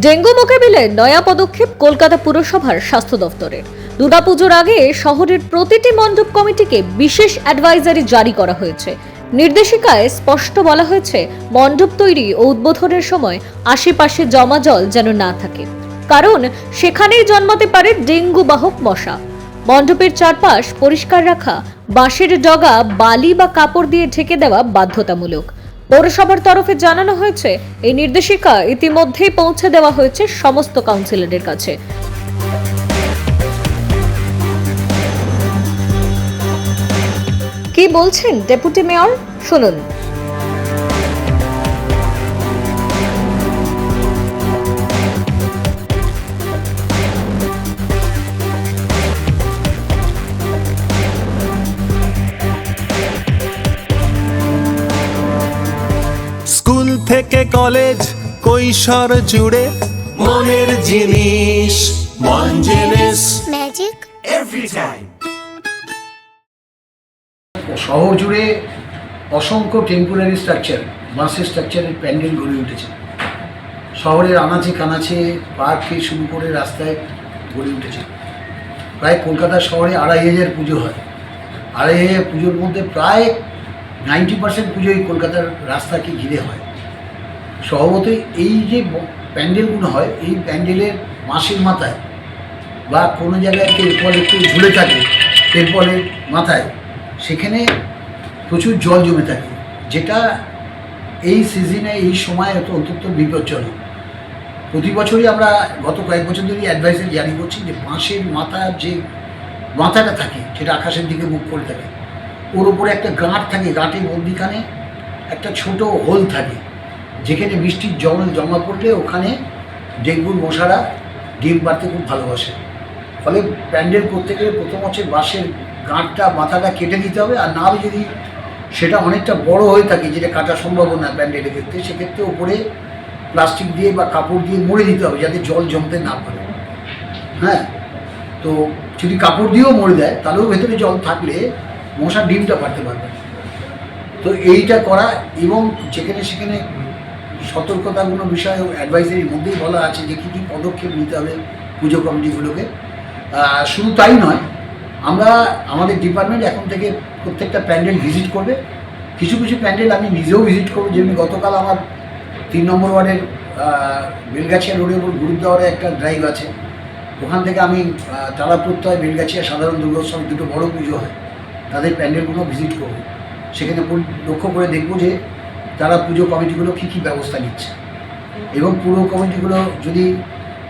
Dengue মোকাবিলায় নয়া পদক্ষেপ কলকাতা পুরসভার স্বাস্থ্য দফতরের দুর্গাপুজোর আগে শহরের প্রতিটি মণ্ডপ কমিটিকে বিশেষ অ্যাডভাইজারি জারি করা হয়েছে। নির্দেশিকায় স্পষ্ট বলা হয়েছে, মণ্ডপ তৈরি ও উদ্বোধনের সময় আশেপাশে জমা জল যেন না থাকে। কারণ, সেখানেই জন্মাতে পারে ডেঙ্গু বাহক মশা। মণ্ডপের চারপাশ পরিষ্কার রাখা, বাঁশের ডগা, বালি বা কাপড় দিয়ে ঢেকে দেওয়া বাধ্যতামূলক। পৌরসভার তরফে জানানো হয়েছে, এই নির্দেশিকা ইতিমধ্যেই পৌঁছে দেওয়া হয়েছে সমস্ত কাউন্সিলরের কাছে। কি বলছেন ডেপুটি মেয়র? শুনুন। থেকে কলেজ কৈশোর জুড়ে মনের জিনিস মন জিনিস ম্যাজিক এভরি টাইম শহর জুড়ে অসংখ্য টেম্পোরারি স্ট্রাকচার বাসের স্ট্রাকচারের প্যান্ডেল গড়ে উঠেছে। শহরের আনাচে কানাচে পার্ক থেকে শুরু করে রাস্তায় গড়ে উঠেছে। প্রায় কলকাতা শহরে আড়াই হাজার পুজো হয়। আড়াই হাজার পুজোর মধ্যে প্রায় নাইনটি পার্সেন্ট পুজোই কলকাতার রাস্তাকে ঘিরে হয়। স্বভাবতই এই যে প্যান্ডেলগুলো হয়, এই প্যান্ডেলের মাসের মাথায় বা কোনো জায়গায় তেরপল একটু ঝুলে থাকে তেরপলের মাথায়, সেখানে প্রচুর জল জমে থাকে, যেটা এই সিজনে এই সময় অত্যন্ত বিপজ্জনক। প্রতি বছরই আমরা গত কয়েক বছর ধরেই অ্যাডভাইসারি জারি করছি যে বাঁশের মাথার যে মাথাটা থাকে, সেটা আকাশের দিকে মুখ করে থাকে। ওর উপরে একটা গাঁট থাকে, গাঁটের মধ্যিখানে একটা ছোট হোল থাকে। যেখানে বৃষ্টির জল জমা পড়লে ওখানে ডেঙ্গুর মশারা ডিম পাড়তে খুব ভালোবাসে। ফলে প্যান্ডেল করতে গেলে প্রথম হচ্ছে বাঁশের গাঁটটা, মাথাটা কেটে দিতে হবে আর না হলে যদি সেটা অনেকটা বড় হয়ে থাকে, যেটা কাটা সম্ভব না প্যান্ডেলের ক্ষেত্রে, সেক্ষেত্রে ওপরে প্লাস্টিক দিয়ে বা কাপড় দিয়ে মুড়ে দিতে হবে যাতে জল জমতে না পারে। হ্যাঁ? তো যদি কাপড় দিয়েও মরে দেয়, তাহলেও ভেতরে জল থাকলে মশা ডিমটা পারতে পারবে। তো এইটা করা এবং যেখানে সেখানে সতর্কতাগুলো বিষয়ে অ্যাডভাইজারির মধ্যেই বলা আছে যে কী কী পদক্ষেপ নিতে হবে পুজো কমিটিগুলোকে। শুধু তাই নয় আমরা আমাদের ডিপার্টমেন্ট এখন থেকে প্রত্যেকটা প্যান্ডেল ভিজিট করবে। কিছু কিছু প্যান্ডেল আমি নিজেও ভিজিট করব যেমনি গতকাল আমার তিন নম্বর ওয়ার্ডের বেলগাছিয়া রোডের উপর গুরুদ্বারে একটা ড্রাইভ আছে। ওখান থেকে আমি আহ, তারা প্রত্যয় বেলগাছিয়া সাধারণ দুর্গোৎসব দুটো বড় পুজো হয়। তাদের প্যান্ডেলগুলো ভিজিট করব। সেখানে লক্ষ্য করে দেখব যে তারা পুজো কমিটিগুলো কী কী ব্যবস্থা নিচ্ছে? এবং পুরো কমিটিগুলো যদি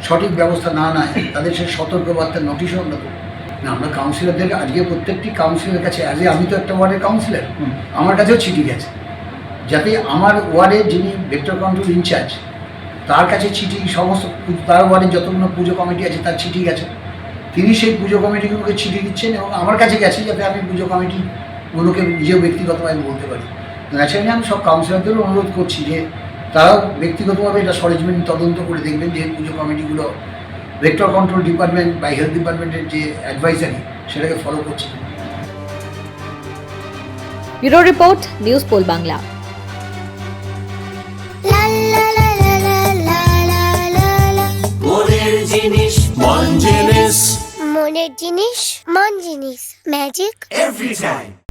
সঠিক ব্যবস্থা না নেয় তাদের সে সতর্কবার্তার নোটিশও আমরা দেবো। না আমরা কাউন্সিলরদের আজকে প্রত্যেকটি কাউন্সিলরের কাছে অ্যাজ এ আমি তো একটা ওয়ার্ডের কাউন্সিলর আমার কাছেও চিঠি গেছে। যাতে আমার ওয়ার্ডে যিনি ভেক্টর কন্ট্রোল ইনচার্জ তার কাছে চিঠি সমস্ত তার ওয়ার্ডে যতগুলো পুজো কমিটি আছে তার চিঠি গেছে। তিনি সেই পুজো কমিটিগুলোকে চিঠি দিচ্ছেন এবং আমার কাছে গেছে যাতে আমি পুজো কমিটিগুলোকে নিজেও ব্যক্তিগতভাবে বলতে পারি। সেখানে আমি সব কাউন্সিলরদেরও অনুরোধ করছি যে তারাও ব্যক্তিগতভাবে এটা সরেজমেন্ট তদন্ত করে দেখবেন যে পুজো কমিটিগুলো ভেক্টর কন্ট্রোল ডিপার্টমেন্ট বা হেলথ ডিপার্টমেন্টের যে অ্যাডভাইজারি সেটাকে ফলো করছে bureau report news pole Bangla জিনিস মন জিনিস। মনের জিনিস মন জিনিস। Magic every time